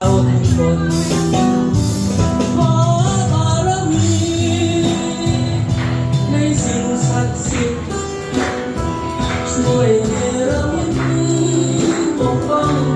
เอาให้คนขบารมีในสิ่งศักดิ์สิทธิ์ช่วยเนรมิตปกป้อง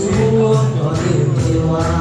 xuống có điều chiều hoa